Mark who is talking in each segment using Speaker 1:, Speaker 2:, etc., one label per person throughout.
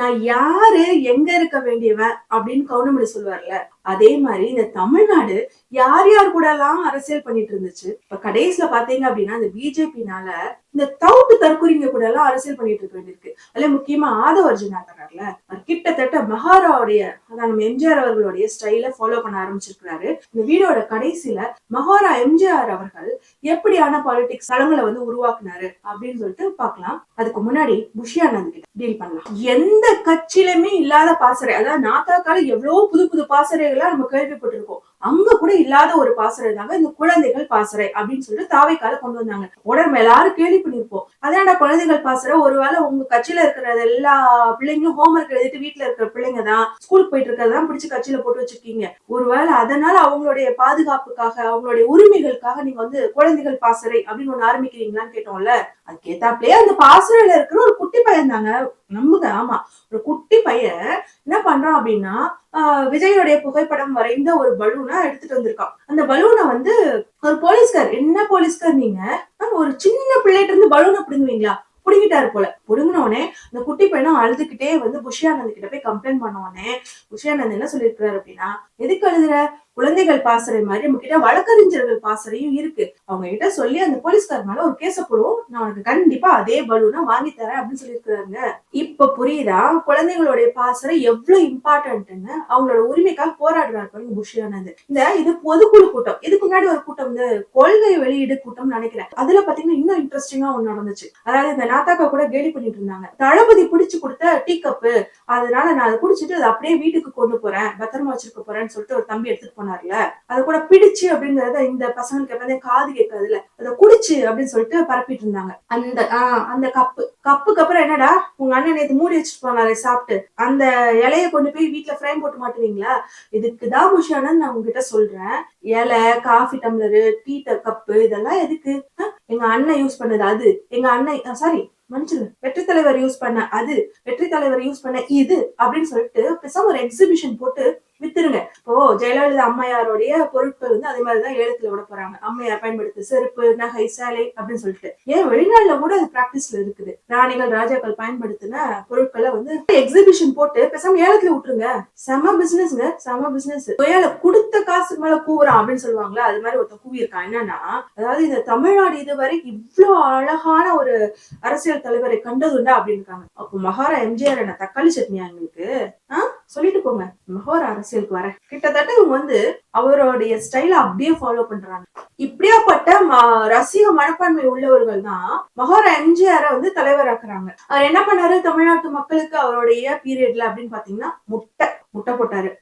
Speaker 1: நான் யாரு எங்க இருக்க வேண்டியவன் அப்படின்னு கவுண்டமணி சொல்லுவார்ல அதே மாதிரி இந்த தமிழ்நாடு யார் யார் கூட எல்லாம் அரசியல் பண்ணிட்டு இருந்துச்சு? இப்ப கடைசியில பாத்தீங்க அப்படின்னா இந்த பிஜேபினால இந்த தவுட்டு தற்குறிங்க கூட எல்லாம் அரசியல் பண்ணிட்டு இருக்க வேண்டியிருக்கு. அதுல முக்கியமா ஆதவ அர்ஜுனா தர்றாருல அவர் கிட்டத்தட்ட மகாராவுடைய அதான் நம்ம எம்ஜிஆர் அவர்களுடைய ஸ்டைல ஃபாலோ பண்ண ஆரம்பிச்சிருக்கிறாரு. இந்த வீடியோட கடைசியில மகாரா எம்ஜிஆர் அவர்கள் எப்படியான பாலிடிக்ஸ் தளங்களை வந்து உருவாக்குனாரு அப்படின்னு சொல்லிட்டு பாக்கலாம் அதுக்கு முன்னாடி புஷியானந்த் கிட்ட டீல் பண்ணலாம். எந்த கட்சியிலுமே இல்லாத பாசறை அதாவது நாத்தாக்கால எவ்வளவு புது புது பாசறை பாசறைகளா நம்ம கேள்விப்பட்டிருக்கோம். அங்க கூட இல்லாத ஒரு பாசறை தாங்க இந்த குழந்தைகள் பாசறை அப்படின்னு சொல்லிட்டு தாவைக்கால கொண்டு வந்தாங்க. உடம்பு எல்லாரும் கேள்வி பண்ணிருப்போம் அதான்டா குழந்தைகள் பாசறை ஒருவேளை உங்க கட்சியில இருக்கிற எல்லா பிள்ளைங்களும் ஹோம்ஒர்க் எழுதிட்டு வீட்டுல இருக்கிற பிள்ளைங்க தான் ஸ்கூலுக்கு போயிட்டு இருக்கிறதா பிடிச்சு கட்சியில போட்டு வச்சிருக்கீங்க. ஒருவேளை அதனால அவங்களுடைய பாதுகாப்புக்காக அவங்களுடைய உரிமைகளுக்காக நீங்க வந்து குழந்தைகள் பாசறை அப்படின்னு ஒண்ணு ஆரம்பிக்கிறீங்களான்னு கேட்டோம்ல. அது கேட்டாப்லயே அந்த பாசறையில இருக்கிற ஒரு குட்டி பையன் தாங்க. நம்புங்க ஆமா. ஒரு குட்டி பையன் என்ன பண்றான் அப்படின்னா ஆஹ் விஜயோடைய புகைப்படம் வரைந்த ஒரு பலூன் எடுத்துட்டு வந்திருக்கான். அந்த பலூனை வந்து ஒரு போலீஸ்கார் என்ன போலீஸ்கார் நீங்க? ஒரு சின்ன பிள்ளைகிட்ட இருந்து பலூனை பிடுங்குவீங்களா? புடுங்கிட்டாரு போல. புடுங்கினோடனே அந்த குட்டி பையனும் அழுதுகிட்டே வந்து புஷியானந்த் கிட்ட போய் கம்ப்ளைண்ட் பண்ண உடனே புஷியானந்த் என்ன சொல்லியிருக்கிறாரு அப்படின்னா எதுக்கு எழுதுற? குழந்தைகள் பாசறை மாதிரி நம்ம கிட்ட வழக்கறிஞர்கள் பாசறையும் இருக்கு. அவங்க கிட்ட சொல்லி அந்த போலீஸ்கார் மேல ஒரு கேச போடுவோம். நான் உனக்கு கண்டிப்பா அதே பலூனா வாங்கி தரேன் அப்படின்னு சொல்லியிருக்காங்க இப்ப புரியுதா? குழந்தைகளுடைய பாசறை எவ்வளவு இம்பார்ட்டன்ட்னு அவங்களோட உரிமைக்காக போராடுறாரு பாருங்க புஷியானது இந்த இது பொதுக்குழு கூட்டம். இதுக்கு முன்னாடி ஒரு கூட்டம் வந்து கொள்கை வெளியீடு கூட்டம் நினைக்கிறேன். அதுல பாத்தீங்கன்னா இன்னும் இன்ட்ரெஸ்டிங்கா ஒண்ணு நடந்துச்சு. அதாவது இந்த நாத்தாக்கா கூட கேலி பண்ணிட்டு இருந்தாங்க. தளபதி பிடிச்சு கொடுத்த டீ கப்பு அதனால நான் அதை குடிச்சிட்டு அதை அப்படியே வீட்டுக்கு கொண்டு போறேன். பத்திரமா வச்சிருக்க போறேன் அப்படின்னு சொல்லிட்டு ஒரு தம்பி எடுத்துட்டு போனார்ல. அதை கூட பிடிச்சு அப்படிங்கறத இந்த பசங்களுக்கு எப்பவுமே காது கேட்காதுல அதை குடிச்சு அப்படின்னு சொல்லிட்டு பரப்பிட்டு இருந்தாங்க. அந்த ஆஹ் அந்த கப்பு. கப்புக்கு அப்புறம் என்னடா உங்க அண்ணன் நேத்து மூடி வச்சுட்டு போனாரு சாப்பிட்டு. அந்த இலைய கொண்டு போய் வீட்டுல ஃப்ரேம் போட்டு மாட்டுவீங்களா? இதுக்குதான் புஷானு நான் உங்ககிட்ட சொல்றேன். இலை காஃபி டம்ளரு டீ கப்பு இதெல்லாம் எதுக்கு? எங்க அண்ணன் யூஸ் பண்ணது அது. எங்க அண்ணன் சாரி மன்னிச்சிருங்க. வெற்றி தலைவர் யூஸ் பண்ண அது. வெற்றி தலைவர் யூஸ் பண்ண இது அப்படின்னு சொல்லிட்டு பேசாம ஒரு எக்ஸிபிஷன் போட்டு வித்துருங்க இப்போ ஜெயலலிதா அம்மையாருடைய பொருட்கள் வந்து அதே மாதிரிதான் ஏலத்துல விட போறாங்க. அம்மையார் பயன்படுத்து செருப்பு நகை சேலை அப்படின்னு சொல்லிட்டு. ஏன் வெளிநாட்டுல கூட அது பிராக்டிஸ்ல இருக்குது. ராணிகள் ராஜாக்கள் பயன்படுத்தின பொருட்களை வந்து எக்ஸிபிஷன் போட்டு பேசாம ஏலத்துல விட்டுருங்க. செம பிசினஸ்ங்க செம பிசினஸ் ஏல கொடுத்த காசு மேல கூவுறான் அப்படின்னு சொல்லுவாங்களா? அது மாதிரி ஒருத்தன் கூவியிருக்கான். என்னன்னா அதாவது இந்த தமிழ்நாடு இதுவரை இவ்வளவு அழகான ஒரு அரசியல் தலைவரை கண்டதுண்டா அப்படின்னு இருக்காங்க. அப்போ மகாரா எம்ஜிஆர் என்ன தக்காளி சட்னியா எங்களுக்கு? ஆஹ் சொல்லிட்டு போங்க. மகோர அரசியலுக்கு வர கிட்டத்தட்ட இவங்க வந்து அவருடைய ஸ்டைல அப்படியே ஃபாலோ பண்றாங்க. இப்படியாப்பட்ட ம- ரசிக மனப்பான்மை உள்ளவர்கள் தான் மகோர எம்ஜிஆர வந்து தலைவராக்குறாங்க. அவர் என்ன பண்ணாரு? தமிழ்நாட்டு மக்களுக்கு அவருடைய பீரியட்ல அப்படின்னு பாத்தீங்கன்னா முட்டை முட்டை போட்டாரு.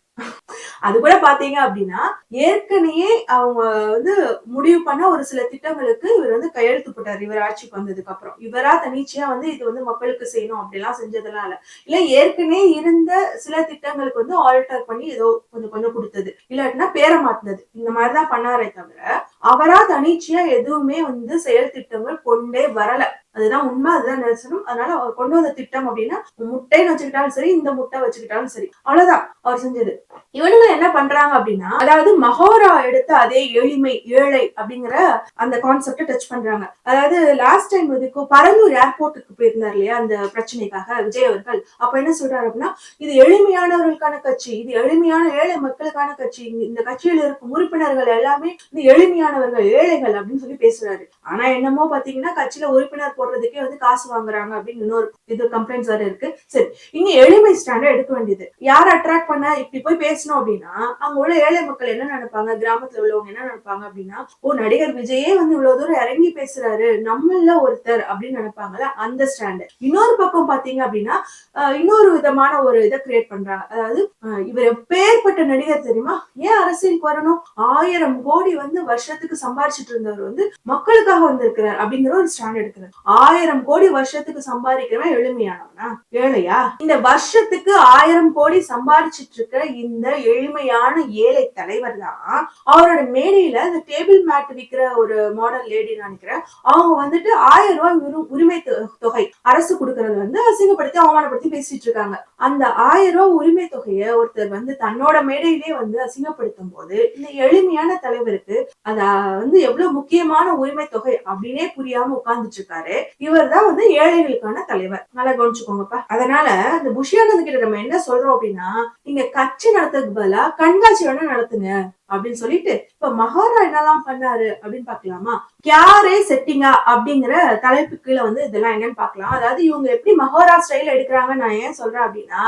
Speaker 1: அது கூட பாத்தீங்க அப்படின்னா ஏற்கனவே அவங்க வந்து முடிவு பண்ண ஒரு சில திட்டங்களுக்கு இவர் வந்து கையெழுத்து போட்டார் இவர் ஆட்சிக்கு வந்ததுக்கு அப்புறம். இவரா தனிச்சையா வந்து இது வந்து மக்களுக்கு செய்யணும் அப்படிலாம் செஞ்சதெல்லாம் இல்ல. இல்ல ஏற்கனவே இருந்த சில திட்டங்களுக்கு வந்து ஆல்டர் பண்ணி ஏதோ கொஞ்சம் கொஞ்சம் கொடுத்தது. இல்லாட்டினா பேரை மாத்தினது. இந்த மாதிரிதான் பண்ணாரே தவிர அவரா தனிச்சையா எதுவுமே வந்து செயல் திட்டங்கள் கொண்டே வரல. அதுதான் உண்மை அதுதான் நிதர்சனம். அதனால அவர் கொண்டு வந்த திட்டம் அப்படின்னா முட்டைன்னு வச்சுக்கிட்டாலும் சரி இந்த முட்டை வச்சுக்கிட்டாலும் சரி. அவ்வளவுதான் அவர் செஞ்சது. இவனுங்க என்ன பண்றாங்க அப்படின்னா அதாவது மகோரா எடுத்த அதே எளிமை ஏழை அப்படிங்கிற அந்த கான்செப்டை டச் பண்றாங்க. அதாவது லாஸ்ட் டைம் இதுக்கு பரந்தூர் ஏர்போர்ட்டுக்கு போயிருந்தார் இல்லையா அந்த பிரச்சனைக்காக விஜய் அவர்கள். அப்ப என்ன சொல்றாரு அப்படின்னா இது எளிமையானவர்களுக்கான கட்சி இது எளிமையான ஏழை மக்களுக்கான கட்சி இந்த கட்சியில் இருக்கும் உறுப்பினர்கள் எல்லாமே இந்த எளிமையானவர்கள் ஏழைகள் அப்படின்னு சொல்லி பேசுறாரு. ஆனா என்னமோ பாத்தீங்கன்னா கட்சியில உறுப்பினர் போடுறதுக்கே வந்து காசு வாங்குறாங்க அப்படின்னு இன்னொரு இது கம்ப்ளைண்ட்ஸ் வேற இருக்கு. சரி இங்க எளிமை ஸ்டாண்டர்ட் எடுக்க வேண்டியது. யார் அட்ராக்ட் பண்ண இப்படி போய் பேசணும் அப்படின்னா அங்க உள்ள ஏழை மக்கள் என்ன நினைப்பாங்க? கிராமத்துல உள்ளவங்க என்ன நினைப்பாங்க அப்படின்னா ஓ நடிகர் விஜயே வந்து இவ்வளவு தூரம் இறங்கி பேசுறாரு. நம்மள ஒருத்தர் அப்படின்னு நினைப்பாங்கல்ல அந்த ஸ்டாண்டர்ட் இன்னொரு பக்கம் பாத்தீங்க அப்படின்னா ஆஹ் இன்னொரு விதமான ஒரு இதை கிரியேட் பண்றாங்க. அதாவது ஆஹ் இவர் பேர்பட்ட நடிகர் தெரியுமா? ஏன் அரசியலுக்கு வரணும்? ஆயிரம் கோடி வந்து வருஷத்துக்கு சம்பாரிச்சிட்டு இருந்தவர் வந்து மக்களுக்காக வந்திருக்கிறார் அப்படிங்கிற ஒரு ஸ்டாண்ட் எடுக்கிறார். ஆயிரம் கோடி வருஷத்துக்கு சம்பாதிக்கிறவன் எளிமையானவனா? ஏழையா? இந்த வருஷத்துக்கு ஆயிரம் கோடி சம்பாதிச்சிட்டு இருக்கிற இந்த எளிமையான ஏழை தலைவர் தான் அவரோட மேடையில இந்த டேபிள் மேட் விக்கிற ஒரு மாடல் லேடி நினைக்கிறேன். அவங்க வந்துட்டு ஆயிரம் ரூபாய் உரு- உரிமை தொகை அரசு கொடுக்கறது வந்து அசிங்கப்படுத்தி அவமானப்படுத்தி பேசிட்டு இருக்காங்க. அந்த ஆயிரம் ரூபாய் உரிமை தொகையை ஒருத்தர் வந்து தன்னோட மேடையிலே வந்து அசிங்கப்படுத்தும் போது இந்த எளிமையான தலைவருக்கு அத வந்து எவ்வளவு முக்கியமான உரிமை தொகை அப்படின்னே புரியாம உட்கார்ந்துட்டு இருக்காரு. இவர் தான் வந்து ஏழைகளுக்கான தலைவர். நல்லா கவனிச்சுக்கோங்கப்பா. அதனால இந்த புஷியானந்த் கிட்ட நம்ம என்ன சொல்றோம் அப்படின்னா நீங்க கட்சி நடத்துறதுக்கு பதிலா கண்காட்சி வேணா நடத்துங்க. அப்படின்னு சொல்லிட்டு இப்ப மகாரா என்னெல்லாம் பண்ணாரு அப்படின்னு பாக்கலாமா கியாரே செட்டிங்கா அப்படிங்கிற தலைப்பு கீழே வந்து இதெல்லாம் என்னன்னு பாக்கலாம் அதாவது இவங்க எப்படி மகாரா ஸ்டைல் எடுக்கிறாங்க நான் ஏன் சொல்றேன் அப்படின்னா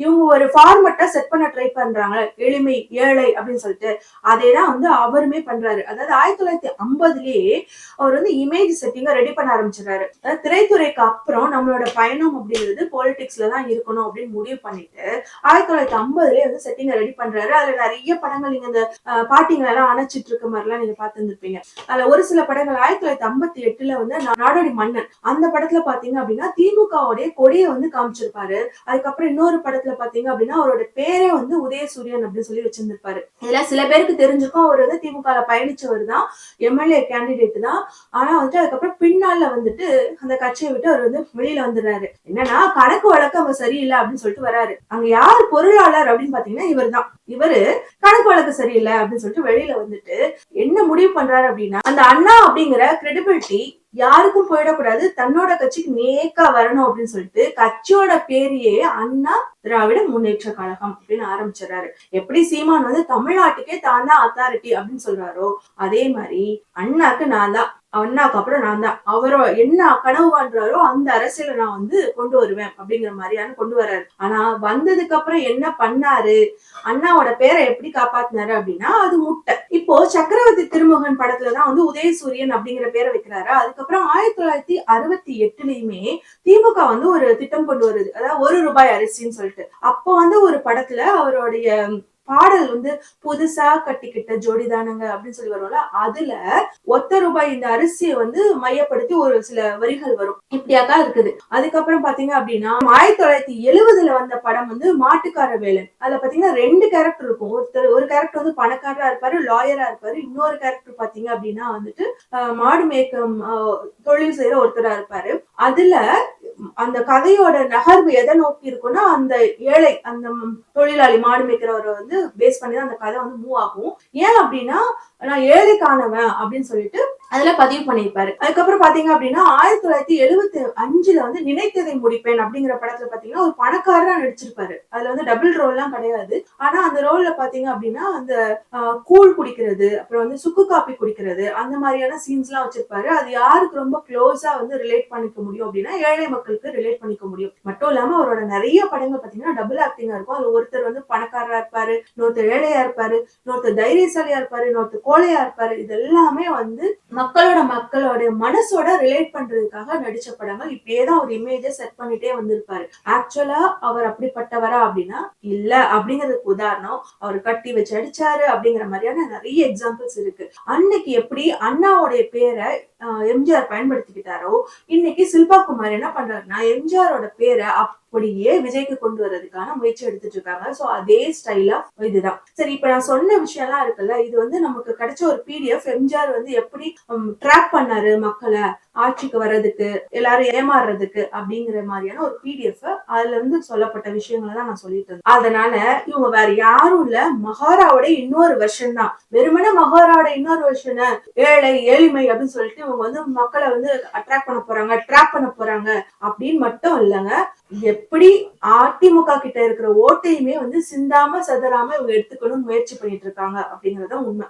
Speaker 1: இவங்க ஒரு ஃபார்மட்டா செட் பண்ண ட்ரை பண்றாங்க எளிமை ஏழை அப்படின்னு சொல்லிட்டு அதே தான் வந்து அவருமே பண்றாரு. அதாவது ஆயிரத்தி தொள்ளாயிரத்தி ஐம்பதுலயே அவர் வந்து இமேஜ் செட்டிங்கை ரெடி பண்ண ஆரம்பிச்சிடறாரு. அதாவது திரைத்துறைக்கு அப்புறம் நம்மளோட பயணம் அப்படிங்கிறது பாலிடிக்ஸ்ல தான் இருக்கணும் அப்படின்னு முடிவு பண்ணிட்டு ஆயிரத்தி தொள்ளாயிரத்தி ஐம்பதுலயே வந்து செட்டிங்கை ரெடி பண்றாரு. அதுல நிறைய படங்கள் நீங்க இந்த அஹ், எல்லாம் அணைச்சிட்டு இருக்க மாதிரிலாம் நீங்க பார்த்துருந்துருப்பீங்க. அதுல ஒரு சில படங்கள் ஆயிரத்தி தொள்ளாயிரத்தி ஐம்பத்தி எட்டுல வந்து நாடோடி மன்னன். அந்த படத்துல பாத்தீங்க அப்படின்னா திமுகவுடைய கொடியை வந்து காமிச்சிருப்பாரு. அதுக்கப்புறம் இன்னொரு படத்துல பாத்தீங்க அப்படின்னா அவரோட பேரே வந்து உதயசூரியன் அப்படின்னு சொல்லி வச்சிருந்திருப்பாரு. இதெல்லாம் சில பேருக்கு தெரிஞ்சிருக்கும் அவர் வந்து திமுக பயணிச்சவர் தான் எம்எல்ஏ கேண்டிடேட் தான். ஆனா வந்துட்டு அதுக்கப்புறம் பின்னால வந்துட்டு அந்த கட்சியை விட்டு அவர் வந்து வெளியில வந்துடுறாரு. என்னன்னா கணக்கு வழக்கு அவங்க சரியில்லை அப்படின்னு சொல்லிட்டு வராரு. அங்க யார் பொருளாளர் அப்படின்னு பாத்தீங்கன்னா இவர் தான் இவரு கணக்கு வழக்கு சரியில்லை. அப்படின்னு சொல்லிட்டு வெளியில வந்துட்டு என்ன முடிவு பண்றாரு அப்படின்னா அந்த அண்ணா அப்படிங்கிற கிரெடிபிலிட்டி யாருக்கும் போயிடக்கூடாது தன்னோட கட்சிக்கு நேக்கா வரணும் அப்படின்னு சொல்லிட்டு கட்சியோட பேரையே அண்ணா திராவிட முன்னேற்ற கழகம் அப்படின்னு ஆரம்பிச்சிடறாரு. எப்படி சீமான் வந்து தமிழ்நாட்டுக்கே தான் தான் அத்தாரிட்டி அப்படின்னு சொல்றாரோ அதே மாதிரி அண்ணாக்கு நான் தான் அண்ணாக்கு அப்புறம் நான் தான். அவரோ என்ன கனவு காண்றாரோ அந்த அரசியல நான் வந்து கொண்டு வருவேன் அப்படிங்கிற மாதிரியான கொண்டு வர்றாரு. ஆனா வந்ததுக்கு அப்புறம் என்ன பண்ணாரு? அண்ணாவோட பேரை எப்படி காப்பாத்தினாரு அப்படின்னா அது முட்டை. இப்போ சக்கரவர்த்தி திருமுகன் படத்துலதான் வந்து உதயசூரியன் அப்படிங்கிற பேரை வைக்கிறாரு? அதுக்கப்புறம் ஆயிரத்தி தொள்ளாயிரத்தி அறுபத்தி எட்டுலயுமே திமுக வந்து ஒரு திட்டம் கொண்டு வருது. அதாவது ஒரு ரூபாய் அரிசின்னு சொல்லிட்டு. அப்போ வந்து ஒரு படத்துல அவருடைய பாடல் வந்து புதுசா கட்டிக்கிட்ட ஜோடிதானங்க அப்படின்னு சொல்லி வரும்ல அதுல ஒத்த ரூபாய் இந்த அரிசியை வந்து மையப்படுத்தி ஒரு சில வரிகள் வரும். இப்படியாக்கா இருக்குது. அதுக்கப்புறம் பாத்தீங்க அப்படின்னா ஆயிரத்தி தொள்ளாயிரத்தி எழுவதுல வந்த படம் வந்து மாட்டுக்கார வேலன். அதுல பாத்தீங்கன்னா ரெண்டு கேரக்டர் இருக்கும். ஒருத்தர் ஒரு கேரக்டர் வந்து பணக்காரரா இருப்பாரு லாயரா இருப்பாரு. இன்னொரு கேரக்டர் பாத்தீங்க அப்படின்னா வந்துட்டு ஆஹ், மாடு மேய்க்கம் தொழில் செய்யற ஒருத்தரா இருப்பாரு. அதுல அந்த கதையோட நகர்வு எதை நோக்கி இருக்கும்னா அந்த ஏழை அந்த தொழிலாளி மாடு மேய்க்கிறவரை வந்து பேஸ் பண்ணி தான் அந்த கதை வந்து மூவ் ஆகும். ஏன் அப்படின்னா நான் ஏழைக்கானவன் அப்படின்னு சொல்லிட்டு அதுல பதிவு பண்ணியிருப்பாரு. அதுக்கப்புறம் பாத்தீங்க அப்படின்னா ஆயிரத்தி தொள்ளாயிரத்தி எழுபத்தி அஞ்சுல வந்து நினைத்ததை முடிப்பேன் அப்படிங்கிற படத்துல பாத்தீங்கன்னா ஒரு பணக்காரரா நடிச்சிருப்பாரு. அதுல வந்து டபுள் ரோல் எல்லாம் கிடையாது. ஆனா அந்த ரோல்ல பாத்தீங்க அப்படின்னா அந்த கூழ் குடிக்கிறது அப்புறம் வந்து சுக்கு காப்பி குடிக்கிறது அந்த மாதிரியான சீன்ஸ் எல்லாம் வச்சிருப்பாரு. அது யாருக்கு ரொம்ப க்ளோஸா வந்து ரிலேட் பண்ணிக்க முடியும் அப்படின்னா ஏழை மக்கள் மக்களுக்கு ரிலேட் பண்ணிக்க முடியும். மட்டும் இல்லாம அவரோட நிறைய படங்கள் பாத்தீங்கன்னா டபுள் ஆக்டிங்கா இருக்கும். அது ஒருத்தர் வந்து பணக்காரரா இருப்பாரு இன்னொருத்தர் ஏழையா இருப்பாரு இன்னொருத்தர் தைரியசாலியா இருப்பாரு இன்னொருத்தர் கோழையா இருப்பாரு. இது எல்லாமே வந்து மக்களோட மக்களோட மனசோட ரிலேட் பண்றதுக்காக நடிச்ச படங்கள். இப்படியேதான் ஒரு இமேஜை செட் பண்ணிட்டே வந்திருப்பாரு. ஆக்சுவலா அவர் அப்படிப்பட்டவரா அப்படின்னா இல்ல. அப்படிங்கிறதுக்கு உதாரணம் அவர் கட்டி வச்சு அடிச்சாரு அப்படிங்கிற மாதிரியான நிறைய எக்ஸாம்பிள்ஸ் இருக்கு. அன்னைக்கு எப்படி அண்ணாவுடைய பேரை எம்ஜிஆர் பயன்படுத்திக்கிட்டாரோ இன்னைக்கு சில்பா குமார் என்ன பண்றாருன்னா எம்ஜிஆரோட பேரை அப்படியே விஜய்க்கு கொண்டு வர்றதுக்கான முயற்சி எடுத்துட்டு இருக்காங்க. சோ அதே ஸ்டைலா இதுதான். சரி இப்ப நான் சொன்ன விஷயம்லாம் இருக்குல்ல இது வந்து நமக்கு கிடைச்ச ஒரு பிடிஎஃப் எம்ஜிஆர் வந்து எப்படி ட்ராக் பண்ணாரு மக்களை ஆட்சிக்கு வர்றதுக்கு எல்லாரும் ஏமாறுறதுக்கு அப்படிங்கிற மாதிரியான ஒரு பிடிஎஃப் அதுல இருந்து சொல்லப்பட்ட விஷயங்களை தான் நான் சொல்லிட்டு இருந்தேன். அதனால இவங்க வேற யாரும் இல்ல மகாராவோட இன்னொரு வெர்ஷன் தான். வெறுமனே மகாராவோட இன்னொரு வெர்ஷனை ஏழை ஏழ்மை அப்படின்னு சொல்லிட்டு இவங்க வந்து மக்களை வந்து அட்ராக்ட் பண்ண போறாங்க ட்ராப் பண்ண போறாங்க. அப்படின்னு மட்டும் இல்லைங்க. எப்படி அதிமுக கிட்ட இருக்கிற ஓட்டையுமே வந்து சிந்தாம சதறாம இவங்க எடுத்துக்கணும் முயற்சி பண்ணிட்டு இருக்காங்க அப்படிங்கறத உண்மை.